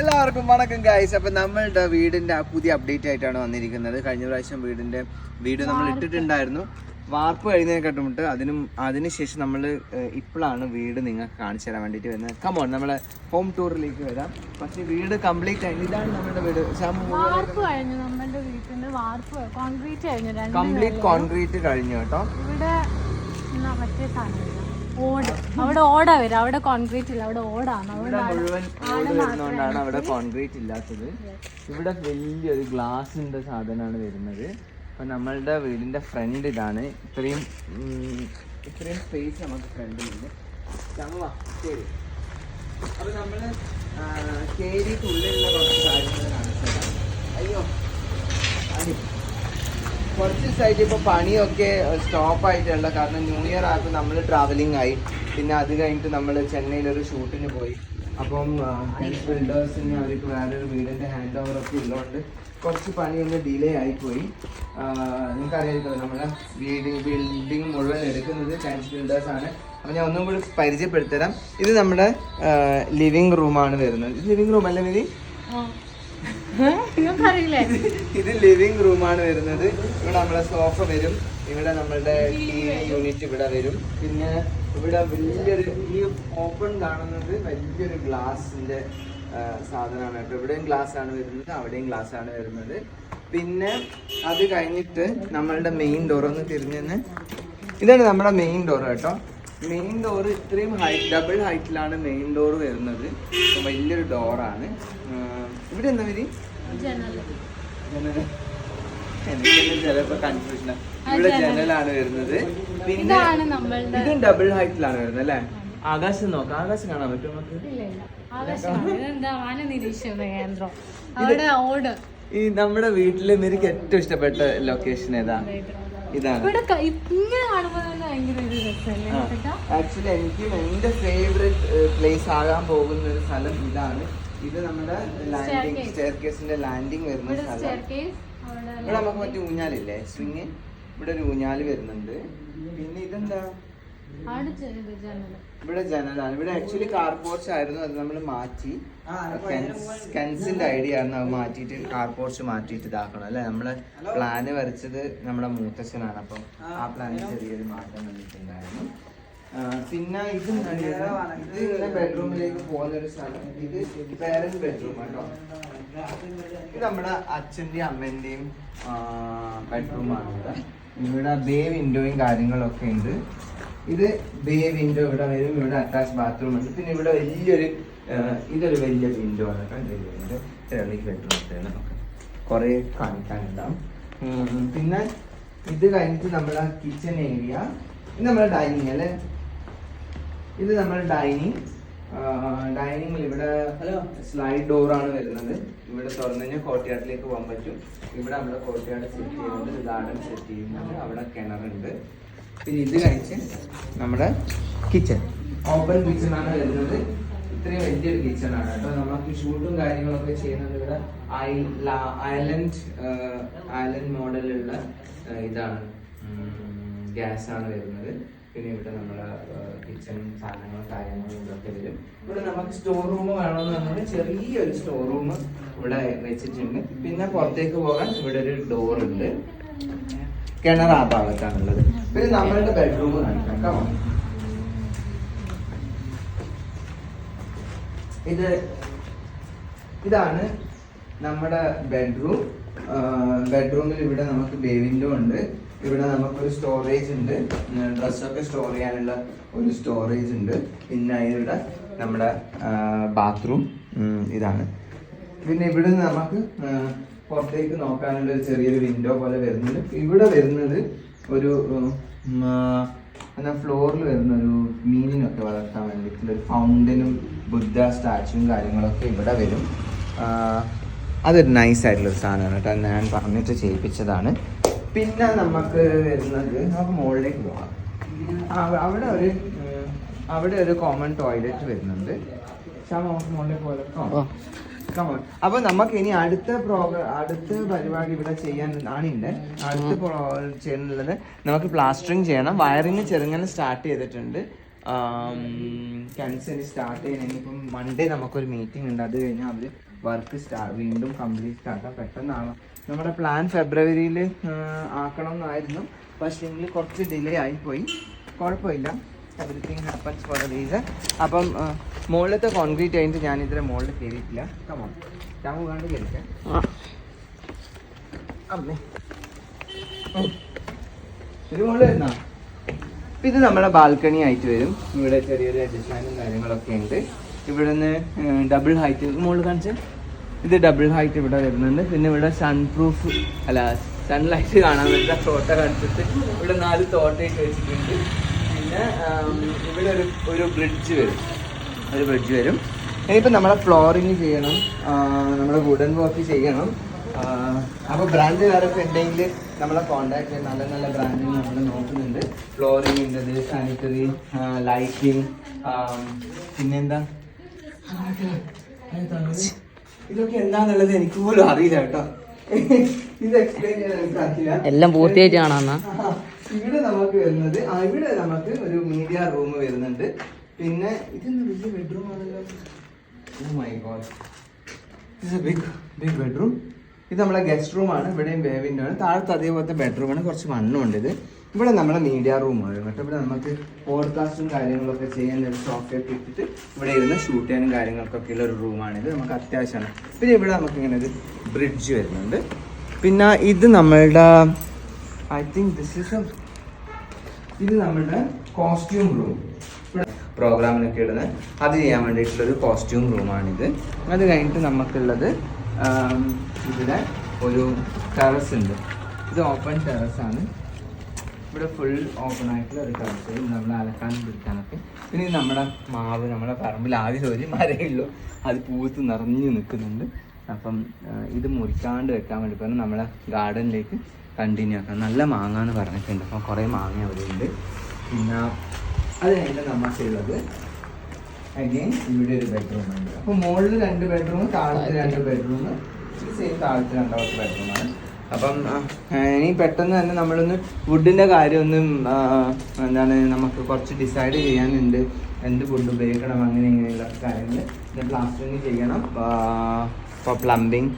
എല്ലാവർക്കും വണക്കം ഗായ്സ് അപ്പൊ നമ്മളുടെ വീടിന്റെ പുതിയ അപ്ഡേറ്റ് ആയിട്ടാണ് വന്നിരിക്കുന്നത്. കഴിഞ്ഞ പ്രാവശ്യം വീടിന്റെ വീഡിയോ നമ്മൾ ഇട്ടിട്ടുണ്ടായിരുന്നു. വാർപ്പ് കഴിഞ്ഞതിനെക്കാട്ടും മുട്ട് അതിനും അതിനുശേഷം നമ്മൾ ഇപ്പോഴാണ് വീട് നിങ്ങൾക്ക് കാണിച്ചു തരാൻ വേണ്ടിയിട്ട് വരുന്നത്. കമോൺ നമ്മളെ ഹോം ടൂറിലേക്ക് വരാം. പക്ഷേ വീട് കംപ്ലീറ്റ് ആയി ഇതാണ് നമ്മുടെ വീട്. വാർപ്പ് കഴിഞ്ഞു. നമ്മളുടെ വീട്ടിന്റെ വാർപ്പ്. കോൺക്രീറ്റ് കഴിഞ്ഞു. കംപ്ലീറ്റ് കോൺക്രീറ്റ് കഴിഞ്ഞു കേട്ടോ. ഇവിടെ മറ്റേ സാധനം ഓട്. അവിടെ ഓടാ വരും. അവിടെ കോൺക്രീറ്റ് ഇല്ല. അവിടെ ഓടാണ്. ഇവിടെ മുഴുവൻ ഓട് അവിടെ കോൺക്രീറ്റ് ഇല്ലാത്തത്. ഇവിടെ വലിയൊരു ഗ്ലാസിന്റെ സാധനമാണ് വരുന്നത്. അപ്പൊ നമ്മളുടെ വീടിന്റെ ഫ്രണ്ട് ഇതാണ്. ഇത്രയും ഇത്രയും സ്പേസ് നമുക്ക് ഫ്രണ്ടിലുണ്ട്. ശരി അപ്പൊ നമ്മൾ കേരിക്കുള്ളിലുള്ള കുറച്ച് കാര്യങ്ങൾ കാണിച്ചു തരാം അയ്യോ അടി. കുറച്ച് ദിവസമായിട്ട് ഇപ്പോൾ പണിയൊക്കെ സ്റ്റോപ്പ് ആയിട്ടുള്ള കാരണം ന്യൂ ഇയർ ആയപ്പോൾ നമ്മൾ ട്രാവലിംഗ് ആയി. പിന്നെ അത് കഴിഞ്ഞിട്ട് നമ്മൾ ചെന്നൈയിൽ ഒരു ഷൂട്ടിന് പോയി. അപ്പം ബിൽഡേഴ്സിന് അവർക്ക് വേറൊരു വീടിന്റെ ഹാൻഡ് ഓവർ ഒക്കെ ഉള്ളതുകൊണ്ട് കുറച്ച് പണിയൊന്ന് ഡിലേ ആയിപ്പോയി. നിങ്ങൾക്കറിയാമല്ലോ നമ്മുടെ വീട് ബിൽഡിംഗ് മുഴുവൻ എടുക്കുന്നത് ചൈനീസ് ബിൽഡേഴ്സാണ് ആണ്. അപ്പോൾ ഞാൻ ഒന്നും കൂടി പരിചയപ്പെടുത്തരാം. ഇത് നമ്മുടെ ലിവിങ് റൂമാണ് വരുന്നത്. ലിവിങ് റൂം അല്ലെങ്കിൽ ഇത് ലിവിംഗ് റൂമാണ് വരുന്നത്. ഇവിടെ നമ്മളെ സോഫ വരും. ഇവിടെ നമ്മളുടെ ടി വി യൂണിറ്റ് ഇവിടെ വരും. പിന്നെ ഇവിടെ വലിയൊരു ഈ ഓപ്പൺ കാണുന്നത് വലിയൊരു ഗ്ലാസിന്റെ സാധനമാണ്. കേട്ടോ ഇവിടെയും ഗ്ലാസ് ആണ് വരുന്നത് അവിടെയും ഗ്ലാസ് ആണ് വരുന്നത്. പിന്നെ അത് കഴിഞ്ഞിട്ട് നമ്മളുടെ മെയിൻ ഡോർ ഒന്ന് തിരിഞ്ഞെന്ന്. ഇതാണ് നമ്മുടെ മെയിൻ ഡോർ കേട്ടോ. മെയിൻ ഡോർ ഇത്രയും ഹൈറ്റ് ഡബിൾ ഹൈറ്റിലാണ് മെയിൻ ഡോർ വരുന്നത്. വലിയൊരു ഡോറാണ് ഇവിടെ എന്താ വരി എനിക്ക് ചിലപ്പോ കൺഫ്യൂഷൻ ഇവിടെ ജനലാണ് വരുന്നത്. പിന്നെ ഇതും ഡബിൾ ഹൈറ്റിലാണ് വരുന്നത് അല്ലേ? ആകാശം നോക്കാം. ആകാശം കാണാൻ പറ്റും നമുക്ക്? ഈ നമ്മുടെ വീട്ടിൽ എനിക്ക് ഏറ്റവും ഇഷ്ടപ്പെട്ട ലൊക്കേഷൻ ഏതാ? ഇതാണ്? ആക്ച്വലി എനിക്ക് എന്റെ ഫേവറേറ്റ് പ്ലേസ് ആകാൻ പോകുന്ന ഒരു സ്ഥലം ഇതാണ്. ഇത് നമ്മുടെ ലാൻഡിങ് സ്റ്റെയർകേസിന്റെ സ്റ്റെയർ കേസിന്റെ ലാൻഡിങ് വരുന്ന സ്ഥലം. ഇവിടെ നമുക്ക് മറ്റേ ഊഞ്ഞാലില്ലേ? സ്വിങ് ഇവിടെ ഒരു ഊഞ്ഞാൽ വരുന്നുണ്ട്. പിന്നെ ഇതെന്താ? ഇവിടെ ജനലാണ്. ഇവിടെ ആക്ച്വലി കാർ പോർച്ച് ആയിരുന്നു. അത് നമ്മൾ മാറ്റി. കെൻസിന്റെ ഐഡിയ ആണ് അത് മാറ്റിയിട്ട് കാർ പോർച്ച് മാറ്റിയിട്ട് ഇതാക്കണം. അല്ലെ? നമ്മൾ പ്ലാന് വരച്ചത് നമ്മുടെ മൂത്തച്ഛനാണ്. അപ്പം ആ പ്ലാനിൽ ചെറിയൊരു മാറ്റം വന്നിട്ടുണ്ടായിരുന്നു. പിന്നെ ഇത് ഇത് ഇങ്ങനെ ബെഡ്റൂമിലേക്ക് പോകുന്ന ഒരു സ്ഥലം. ഇത് പേരന്റ് ബെഡ്റൂം കേട്ടോ ഇത് നമ്മുടെ അച്ഛന്റെയും അമ്മേന്റെയും ബെഡ്റൂമാണ് ഇവിടെ. ഇവിടെ ബേ വിൻഡോയും കാര്യങ്ങളൊക്കെ ഉണ്ട്. ഇത് ബേ വിൻഡോ ഇവിടെ വരും ഇവിടെ അറ്റാച്ച് ബാത്റൂം ഉണ്ട്. പിന്നെ ഇവിടെ വലിയൊരു ഇതൊരു വലിയ വിൻഡോ ആണ് വലിയ വിൻഡോ ചെറിയ ബെഡ്റൂം കുറേ കാണിക്കാനുണ്ടാവും. പിന്നെ ഇത് കഴിഞ്ഞിട്ട് നമ്മുടെ കിച്ചൺ ഏരിയ ഇത് നമ്മുടെ ഡൈനിങ് അല്ലേ? ഇത് നമ്മുടെ ഡൈനിങ് ഡൈനിങ്ങിൽ ഇവിടെ സ്ലൈഡ് ഡോറാണ് വരുന്നത്. ഇവിടെ തുറന്നു കഴിഞ്ഞാൽ കോട്ടയാട്ടിലേക്ക് പോകാൻ പറ്റും. ഇവിടെ നമ്മുടെ കോട്ടയാട് സെറ്റ് ചെയ്യുന്നുണ്ട്. ഗാർഡൻ സെറ്റ് ചെയ്യുന്നുണ്ട്. അവിടെ കിണറുണ്ട്. പിന്നെ ഇത് കഴിച്ച് നമ്മുടെ കിച്ചൺ ഓപ്പൺ കിച്ചൺ ആണ് വരുന്നത്. ഇത്രയും വലിയൊരു കിച്ചൺ ആണ് കേട്ടോ. നമുക്ക് ഷൂട്ടും കാര്യങ്ങളൊക്കെ ചെയ്യുന്നത് ഇവിടെ ഐലൻഡ് ഐലൻഡ് മോഡലുള്ള ഇതാണ്. ഗ്യാസ് ആണ് വരുന്നത്. പിന്നെ ഇവിടെ നമ്മുടെ കിച്ചൺ സാധനങ്ങളും കാര്യങ്ങളും ഇതൊക്കെ വരും. ഇവിടെ നമുക്ക് സ്റ്റോർ റൂം വേണമെന്ന് പറഞ്ഞാൽ ചെറിയൊരു സ്റ്റോർ റൂം ഇവിടെ വെച്ചിട്ടുണ്ട്. പിന്നെ പുറത്തേക്ക് പോകാൻ ഇവിടെ ഒരു ഡോർ ഉണ്ട്. കിണർ ആ ഭാഗത്താണുള്ളത്. പിന്നെ നമ്മളുടെ ബെഡ്റൂം ഇത് ഇതാണ് നമ്മുടെ ബെഡ്റൂം ബെഡ്റൂമിൽ ഇവിടെ നമുക്ക് ബേ വിൻഡോ ഉണ്ട്. ഇവിടെ നമുക്കൊരു സ്റ്റോറേജ് ഉണ്ട്. ഡ്രസ്സൊക്കെ സ്റ്റോർ ചെയ്യാനുള്ള ഒരു സ്റ്റോറേജ് ഉണ്ട്. പിന്നെ ഇവിടെ നമ്മുടെ ബാത്റൂം ഇതാണ്. പിന്നെ ഇവിടെ നമുക്ക് പുറത്തേക്ക് നോക്കാനുള്ള ഒരു ചെറിയൊരു വിൻഡോ പോലെ വരുന്നുണ്ട്. ഇവിടെ വരുന്നത് ഒരു എന്നാ ഫ്ലോറിൽ വരുന്ന ഒരു മീനിനൊക്കെ വളർത്താൻ വേണ്ടിയിട്ടുള്ള ഒരു ഫൗണ്ടനും ബുദ്ധ സ്റ്റാച്ചുവും കാര്യങ്ങളൊക്കെ ഇവിടെ വരും. അതൊരു നൈസ് ആയിട്ടുള്ള ഒരു സാധനമാണ് കേട്ടോ. ഞാൻ പറഞ്ഞിട്ട് ചെയ്യിപ്പിച്ചതാണ്. പിന്നെ നമുക്ക് വരുന്നത് നമുക്ക് മുകളിലേക്ക് പോകാം. അവിടെ ഒരു അവിടെ ഒരു കോമൺ ടോയ്ലറ്റ് വരുന്നുണ്ട്. പക്ഷെ നമുക്ക് മുകളിലേക്ക് on. അപ്പൊ നമുക്ക് ഇനി അടുത്ത പ്രോഗ്രാം അടുത്ത പരിപാടി ഇവിടെ ചെയ്യാൻ ആണിണ്ട് അടുത്ത ചെയ്യാനുള്ളത് നമുക്ക് പ്ലാസ്റ്ററിങ് ചെയ്യണം. വയറിങ് ചെറുങ്ങനെ സ്റ്റാർട്ട് ചെയ്തിട്ടുണ്ട്. കൺസേൺ സ്റ്റാർട്ട് ചെയ്യണം. ഇനിയിപ്പം മൺഡേ നമുക്കൊരു മീറ്റിംഗ് ഉണ്ട്. അത് കഴിഞ്ഞാൽ അവർ വർക്ക് സ്റ്റാർട്ട് വീണ്ടും കംപ്ലീറ്റ് സ്റ്റാർട്ടാ പെട്ടെന്നാണ്. നമ്മുടെ പ്ലാൻ ഫെബ്രുവരിയിൽ ആക്കണം എന്നായിരുന്നു പക്ഷേ കുറച്ച് ഡിലേ ആയിപ്പോയി കുഴപ്പമില്ല. എവറിത്തിങ് ഹാപ്പൻസ് ഫോർ റീസൺ അപ്പം മുകളിലത്തെ കോൺക്രീറ്റ് കഴിഞ്ഞിട്ട് ഞാൻ ഇത്ര മുകളിൽ കയറിയിട്ടില്ല. കമോൺ ഞാൻ കണ്ട് കയറിക്കാം അമ്മേ. മുകളിൽ വരുന്നാ? ഇത് നമ്മുടെ ബാൽക്കണി ആയിട്ട് വരും. ഇവിടെ ചെറിയൊരു ഡിസൈനും കാര്യങ്ങളൊക്കെ ഉണ്ട്. ഇവിടെ നിന്ന് ഡബിൾ ഹൈറ്റ് മുകളിൽ കാണിച്ച്? ഇത് ഡബിൾ ഹൈറ്റ് ഇവിടെ വരുന്നുണ്ട്. പിന്നെ ഇവിടെ സൺ പ്രൂഫ് അല്ല സൺലൈറ്റ് കാണാൻ പറ്റുന്ന തോട്ട കാണിച്ചിട്ട് ഇവിടെ നാല് തോട്ടയിട്ട് വെച്ചിട്ടുണ്ട്. പിന്നെ ഇവിടെ ഒരു ഒരു ബ്രിഡ്ജ് വരും. ഒരു ബ്രിഡ്ജ് വരും. ഇനിയിപ്പോൾ നമ്മളെ ഫ്ലോറിങ് ചെയ്യണം നമ്മൾ വുഡൻ വർക്ക് ചെയ്യണം. അപ്പോൾ ബ്രാൻഡ് വേറൊക്കെ ഉണ്ടെങ്കിൽ നമ്മളെ കോൺടാക്ട് ചെയ്യാൻ നല്ല നല്ല ബ്രാൻഡിങ് നമ്മൾ നോക്കുന്നുണ്ട്. ഫ്ലോറിങ് ഉണ്ട് സാനിറ്ററി ലൈറ്റിങ് പിന്നെന്താ? ഇതൊക്കെ എന്താന്നുള്ളത് എനിക്ക് പോലും അറിയില്ല കേട്ടോ. ഇത് എക്സ്പ്ലെയിൻ ചെയ്യാൻ എനിക്ക് എല്ലാം പൂർത്തിയായിട്ട് കാണാന്നാ ഇവിടെ നമുക്ക് വരുന്നത് ഇവിടെ നമുക്ക് ഒരു മീഡിയ റൂം വരുന്നുണ്ട്. പിന്നെ ഇതൊന്നും വലിയ ബെഡ്റൂം ആണല്ലോ? മൈ ഗോഡ് ഇത് ബിഗ് ബിഗ് ബെഡ്റൂം ഇത് നമ്മളെ ഗസ്റ്റ് റൂമാണ് ഇവിടെയും വേവിന്റെ ആണ്. താഴത്ത് അതേപോലത്തെ ബെഡ്റൂം ആണ് കുറച്ച് മണ്ണുണ്ട് ഇത്. ഇവിടെ നമ്മളെ മീഡിയ റൂം ആണ് കേട്ടോ. ഇവിടെ നമുക്ക് പോഡ്കാസ്റ്റും കാര്യങ്ങളൊക്കെ ചെയ്യാൻ ഒരു സോഫ്റ്റ്വെയർ ഇട്ടിട്ട് ഇവിടെ ഇരുന്ന് ഷൂട്ട് ചെയ്യാനും കാര്യങ്ങൾക്കൊക്കെ ഉള്ള ഒരു റൂമാണ് ഇത്. നമുക്ക് അത്യാവശ്യമാണ്. പിന്നെ ഇവിടെ നമുക്ക് ഇങ്ങനെ ഒരു ബ്രിഡ്ജ് വരുന്നുണ്ട്. പിന്നെ ഇത് നമ്മളുടെ ഐ തിങ്ക് ദിസ് ഇസ് ഇത് നമ്മുടെ കോസ്റ്റ്യൂം റൂം പ്രോഗ്രാമിനൊക്കെ ഇടുന്ന അത് ചെയ്യാൻ വേണ്ടിയിട്ടുള്ളൊരു കോസ്റ്റ്യൂം റൂമാണിത് അത് കഴിഞ്ഞിട്ട് നമുക്കുള്ളത് ഇവിടെ ഒരു ടെറസ് ഉണ്ട്. ഇത് ഓപ്പൺ ടെറസാണ് ഇവിടെ ഫുൾ ഓപ്പൺ ആയിട്ടുള്ള ഒരു ടെറസ് നമ്മൾ അലക്കാനും പിടിക്കാനൊക്കെ. പിന്നെ നമ്മുടെ മാവ് നമ്മുടെ പറമ്പിൽ ആദ്യം ഒരു മരയുള്ളൂ അത് പൂത്ത് നിറഞ്ഞു നിൽക്കുന്നുണ്ട്. അപ്പം ഇത് മുറിക്കാണ്ട് വെക്കാൻ വേണ്ടി പറഞ്ഞു നമ്മളെ ഗാർഡനിലേക്ക് കണ്ടിന്യൂ ആക്കാം നല്ല മാങ്ങ എന്ന് പറഞ്ഞിട്ടുണ്ട്. അപ്പം കുറേ മാങ്ങ അവിടെ ഉണ്ട് പിന്നെ അത് നമ്മൾ ചെയ്തത് അഗെയിൻ ഇവിടെ ഒരു ബെഡ്റൂം ഉണ്ട്. അപ്പോൾ മുകളിൽ രണ്ട് ബെഡ്റൂം താഴത്ത് രണ്ട് ബെഡ്റൂം സെയിം താഴത്ത് രണ്ടാമത്തെ ബെഡ്റൂമാണ് അപ്പം ഇനി പെട്ടെന്ന് തന്നെ നമ്മളൊന്ന് വുഡിന്റെ കാര്യമൊന്നും എന്താണ് നമുക്ക് കുറച്ച് ഡിസൈഡ് ചെയ്യാനുണ്ട്. എന്ത് വുഡ് ഉപയോഗിക്കണം അങ്ങനെ ഇങ്ങനെയുള്ള കാര്യങ്ങൾ പിന്നെ പ്ലാസ്റ്ററിങ് ചെയ്യണം. ഇപ്പോൾ പ്ലംബിങ്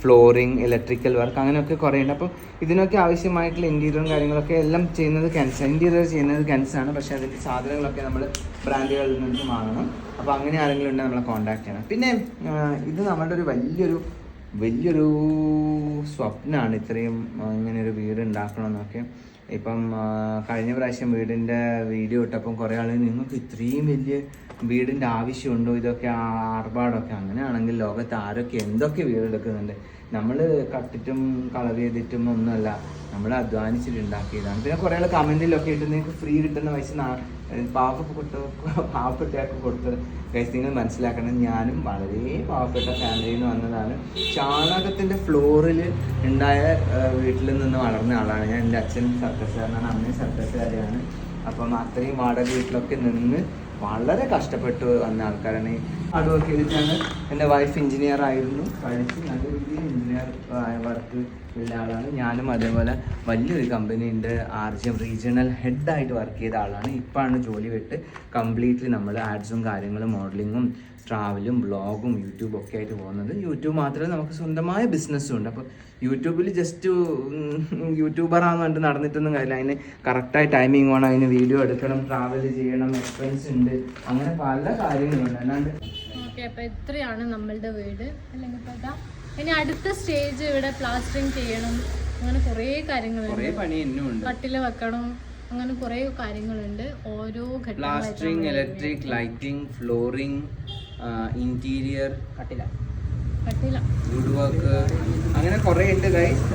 ഫ്ലോറിങ് ഇലക്ട്രിക്കൽ വർക്ക് അങ്ങനെയൊക്കെ കുറേ ഉണ്ട് അപ്പോൾ ഇതിനൊക്കെ ആവശ്യമായിട്ടുള്ള ഇന്റീരിയറും കാര്യങ്ങളൊക്കെ എല്ലാം ചെയ്യുന്നത് കെൻസ് ഇന്റീരിയർ ചെയ്യുന്നത് കെൻസാണ് പക്ഷേ അതിന്റെ സാധനങ്ങളൊക്കെ നമ്മൾ ബ്രാൻഡുകളിൽ നിന്ന് വാങ്ങണം. അപ്പോൾ അങ്ങനെ ആരെങ്കിലും ഉണ്ടെങ്കിൽ നമ്മളെ കോൺടാക്ട് ചെയ്യണം. പിന്നെ ഇത് നമ്മളുടെ ഒരു വലിയൊരു വലിയൊരു സ്വപ്നമാണ് ഇത്രയും ഇങ്ങനെ ഒരു വീട് ഉണ്ടാക്കണമെന്നൊക്കെ. ഇപ്പം കഴിഞ്ഞ പ്രാവശ്യം വീടിന്റെ വീഡിയോ ഇട്ടപ്പം കുറേ ആളുകൾ നിങ്ങൾക്ക് ഇത്രയും വലിയ വീടിന്റെ ആവശ്യമുണ്ടോ? ഇതൊക്കെ ആർഭാടമൊക്കെ. അങ്ങനെയാണെങ്കിൽ ലോകത്ത് ആരൊക്കെ എന്തൊക്കെ വീടെടുക്കുന്നുണ്ട്? നമ്മൾ കട്ടിട്ടും കളർ ചെയ്തിട്ടും ഒന്നുമല്ല. നമ്മൾ അധ്വാനിച്ചിട്ടുണ്ടാക്കിയതാണ്. പിന്നെ കുറേ ആൾ കമന്റിലൊക്കെ ഇട്ട് നിങ്ങൾക്ക് ഫ്രീ കിട്ടുന്ന പൈസ പാവപ്പെട്ട പാവപ്പെട്ടയാൾക്ക് കൊടുത്ത് ഗൈസ് നിങ്ങൾ മനസ്സിലാക്കണം ഞാനും വളരെ പാവപ്പെട്ട ഫാമിലിയിൽ നിന്ന് വന്നതാണ്. ചാണകത്തിന്റെ ഫ്ലോറിൽ ഉണ്ടായ വീട്ടിൽ നിന്ന് വളർന്ന ആളാണ് ഞാൻ. എന്റെ അച്ഛൻ സർക്കസുകാരനാണ് അമ്മയും സർക്കസുകാരിയാണ്. അപ്പം അത്രയും വാടക വീട്ടിലൊക്കെ നിന്ന് വളരെ കഷ്ടപ്പെട്ട് വന്ന ആൾക്കാരാണ്. അതൊക്കെ ഹാർഡ് എന്റെ വൈഫ് എഞ്ചിനീയർ ആയിരുന്നു. പഠിച്ച് നല്ല രീതിയിൽ എഞ്ചിനീയർ വർക്ക് ഉള്ള ആളാണ്. ഞാനും അതേപോലെ വലിയൊരു കമ്പനിന്റെ ആർ ജി എം റീജിയണൽ ഹെഡായിട്ട് വർക്ക് ചെയ്ത ആളാണ്. ഇപ്പോഴാണ് ജോലി വിട്ട് കംപ്ലീറ്റ്ലി നമ്മൾ ആഡ്സും കാര്യങ്ങളും മോഡലിങ്ങും ട്രാവലും ബ്ലോഗും യൂട്യൂബും ഒക്കെ ആയിട്ട് പോകുന്നത്. യൂട്യൂബ് മാത്രമേ നമുക്ക് സ്വന്തമായ ബിസിനസ്സും ഉണ്ട്. അപ്പോൾ യൂട്യൂബിൽ ജസ്റ്റ് യൂട്യൂബറാന്ന് പറഞ്ഞിട്ട് നടന്നിട്ടൊന്നും കാര്യമില്ല. അതിന് കറക്റ്റായി ടൈമിംഗ് വേണം അതിന് വീഡിയോ എടുക്കണം ട്രാവൽ ചെയ്യണം എക്സ്പെൻസ് ഉണ്ട്. അങ്ങനെ പല കാര്യങ്ങളുണ്ട്. അല്ലാണ്ട് ഓക്കെ അപ്പോൾ ഇത്രയാണ് നമ്മളുടെ വീട്. അല്ലെങ്കിൽ ഇനി അടുത്ത സ്റ്റേജ് ഇവിടെ പ്ലാസ്റ്ററിങ് ചെയ്യണം. അങ്ങനെ കുറേ കാര്യങ്ങളുണ്ട്. കട്ടിൽ വെക്കണം. അങ്ങനെ കുറേ കാര്യങ്ങളുണ്ട്. ഓരോ plastering electric lighting flooring interior കട്ടില. കട്ടില. വുഡ് വർക്ക് അങ്ങനെ കുറേ ഉണ്ട് ഗൈസ്